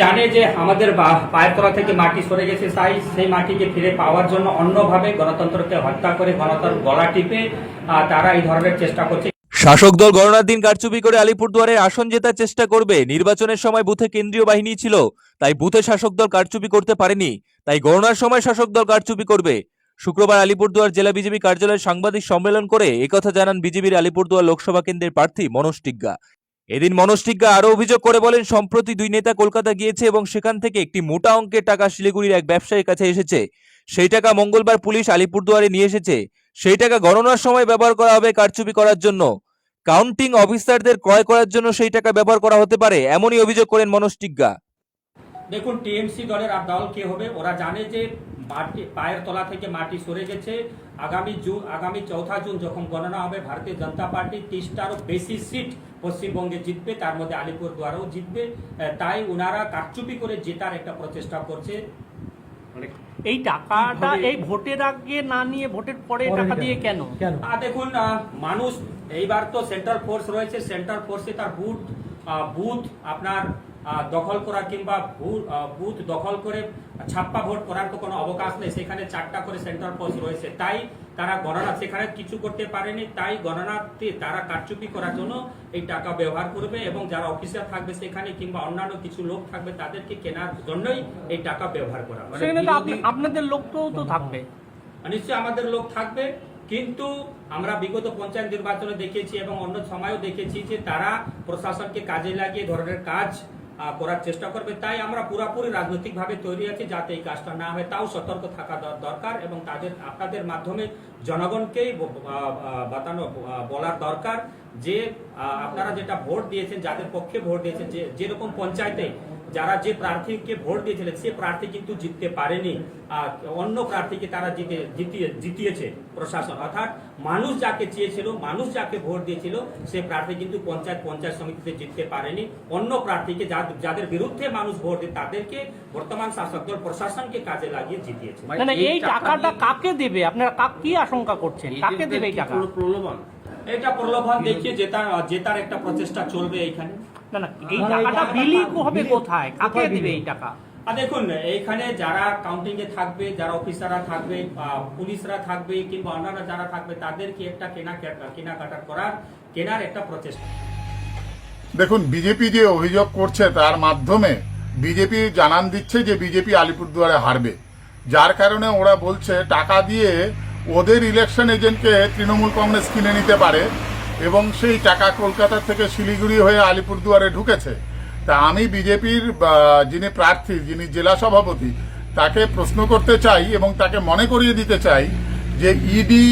জানে যে আমাদের পায়ের তলা থেকে মাটি সরে গেছে, তাই সেই মাটিকে ফিরে পাওয়ার জন্য অন্যভাবে গণতন্ত্রকে হত্যা করে গণতন্ত্র গলা টিপে তারা এই ধরনের চেষ্টা করছে। শাসক দল গণনার দিন কারচুপি করে আলিপুরদুয়ারের আসন জেতার চেষ্টা করবে। নির্বাচনের সময় বুথে কেন্দ্রীয় বাহিনী ছিল, তাই বুথে শাসক দল কারচুপি করতে পারেনি। তাই গণনার সময় শাসক দল কারচুপি করবে। শুক্রবার আলিপুরদুয়ার জেলা বিজেপি কার্যালয়ে সাংবাদিক সম্মেলন করে একথা জানান বিজেপির আলিপুরদুয়ার লোকসভা কেন্দ্রের প্রার্থী মনোজ টিগ্গা। এদিন মনস্টিজ্ঞা আরও অভিযোগ করে বলেন, সম্প্রতি দুই নেতা কলকাতা গিয়েছে এবং সেখান থেকে একটি মোটা অঙ্কের টাকা শিলিগুড়ির এক ব্যবসায়ীর কাছে এসেছে। সেই টাকা মঙ্গলবার পুলিশ আলিপুরদুয়ারে নিয়ে এসেছে। সেই টাকা গণনার সময় ব্যবহার করা হবে কারচুপি করার জন্য। কাউন্টিং অফিসারদের ক্রয় করার জন্য সেই টাকা ব্যবহার করা হতে পারে, এমনই অভিযোগ করেন মনোজ টিগ্গা দেখুন টিএমসি দলের আর দল কে হবে? ওরা জানে যে মাটি পায়ের তলা থেকে মাটি সরে গেছে। আগামী জুন আগামী চৌঠা জুন যখন গণনা হবে ভারতীয় জনতা পার্টি তিরিশটারও বেশি সিট পশ্চিমবঙ্গে জিতবে তার মধ্যে আলিপুর দুয়ারেও জিতবে তাই ওনারা কারচুপি করে জেতার একটা প্রচেষ্টা করছে। এই টাকাটা এই ভোটের আগে না নিয়ে ভোটের পরে টাকা দিয়ে কেন? দেখুন মানুষ এইবার তো সেন্ট্রাল ফোর্স রয়েছে। সেন্ট্রাল ফোর্সে তার বুথ বুথ আপনার দখল করা কিংবা বুথ দখল করে ছাপ্পা ভোট করার তো কোনো অবকাশ নেই। সেখানে চারটা করে সেন্ট্রাল ফোর্স রয়েছে। তাই তারা গণনা সেখানে কিছু করতে পারেনি। তাই গণনাতে তারা কারচুপি করার জন্য এই টাকা ব্যবহার করবে এবং যারা অফিসার থাকবে সেখানে কিংবা অন্যান্য কিছু লোক থাকবে তাদেরকে কেনার জন্যই এই টাকা ব্যবহার করা। হবে। তো আপনাদের লোকটাও তো থাকবে। নিশ্চয়ই আমাদের লোক থাকবে। কিন্তু আমরা বিগত পঞ্চায়েত নির্বাচনে দেখেছি এবং অন্য সময়ও দেখেছি যে তারা প্রশাসনকে কাজে লাগিয়ে ধরনের কাজ করার চেষ্টা করবে। তাই আমরা পুরোপুরি রাজনৈতিকভাবে তৈরি আছি যাতে এই কাজটা না হয়। তাও সতর্ক থাকা দর- দরকার এবং তাদের, আপনাদের মাধ্যমে জনগণকেই বাতানো বলার দরকার যে আপনারা যেটা ভোট দিয়েছেন, যাদের পক্ষে ভোট দিয়েছেন, যে, যেরকম পঞ্চায়েতে যারা যে প্রার্থীকে ভোট দিয়েছিলেন সে প্রার্থী কিন্তু জিততে পারেনি। আর অন্য প্রার্থীকে তারা জিতে জিতিয়ে জিতিয়েছে প্রশাসন। অর্থাৎ মানুষ যাকে চেয়েছিল মানুষ যাকে ভোট দিয়েছিল সে প্রার্থী কিন্তু পঞ্চায়েত পঞ্চায়েত সমিতিতে জিততে পারেনি। অন্য প্রার্থীকে যা- যাদের বিরুদ্ধে মানুষ ভোট দেয় তাদেরকে বর্তমান শাসক দল প্রশাসনকে কাজে লাগিয়ে জিতিয়েছে। না না এই টাকাটা কাকে দেবে? আপনারা কাক কি আশঙ্কা করছেন? কাকে দেবে এই টাকা? প্রলোভন? এটা প্রলোভন দেখিয়ে জেতার জেতার একটা প্রচেষ্টা চলবে এইখানে। না না এই মানে টাকাটা বিলি হবে কোথায়? কাকে দিবে? এই টাকা? দেখুন এইখানে যারা কাউন্টিং এ থাকবে যারা অফিসাররা থাকবে পুলিশরা থাকবে কিংবা অন্যান্য যারা থাকবে তাদেরকে একটা কেনা কেনাকাটা করার কেনার একটা প্রচেষ্টা। দেখুন বিজেপি যে অভিযোগ করছে তার মাধ্যমে বিজেপি জানান দিচ্ছে যে বিজেপি আলিপুরদুয়ারে হারবে। যার কারণে ওরা বলছে টাকা দিয়ে ওদের ইলেকশন এজেন্টকে তৃণমূল কংগ্রেস কিনে নিতে পারে। এবং সেই টাকা কলকাতা থেকে শিলিগুড়ি হয়ে আলিপুরদুয়ারে ঢুকেছে। তা আমি বিজেপির যিনি প্রার্থী, যিনি জেলা সভাপতি, তাকে প্রশ্ন করতে চাই এবং তাকে মনে করিয়ে দিতে চাই যে ইডি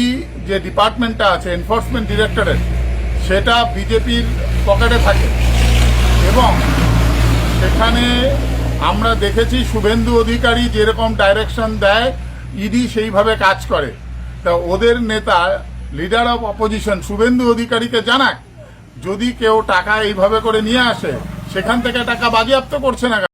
যে ডিপার্টমেন্টটা আছে এনফোর্সমেন্ট ডিরেক্টরেট সেটা বিজেপির পকেটে থাকে। এবং সেখানে আমরা দেখেছি শুভেন্দু অধিকারী যেরকম ডাইরেকশন দেয় ইডি সেইভাবে কাজ করে। তা ওদের নেতা লিডার অফ অপোজিশন শুভেন্দু অধিকারীকে জানাক যদি কেউ টাকা এইভাবে করে নিয়ে আসে, সেখান থেকে টাকা বাজেয়াপ্ত করছে না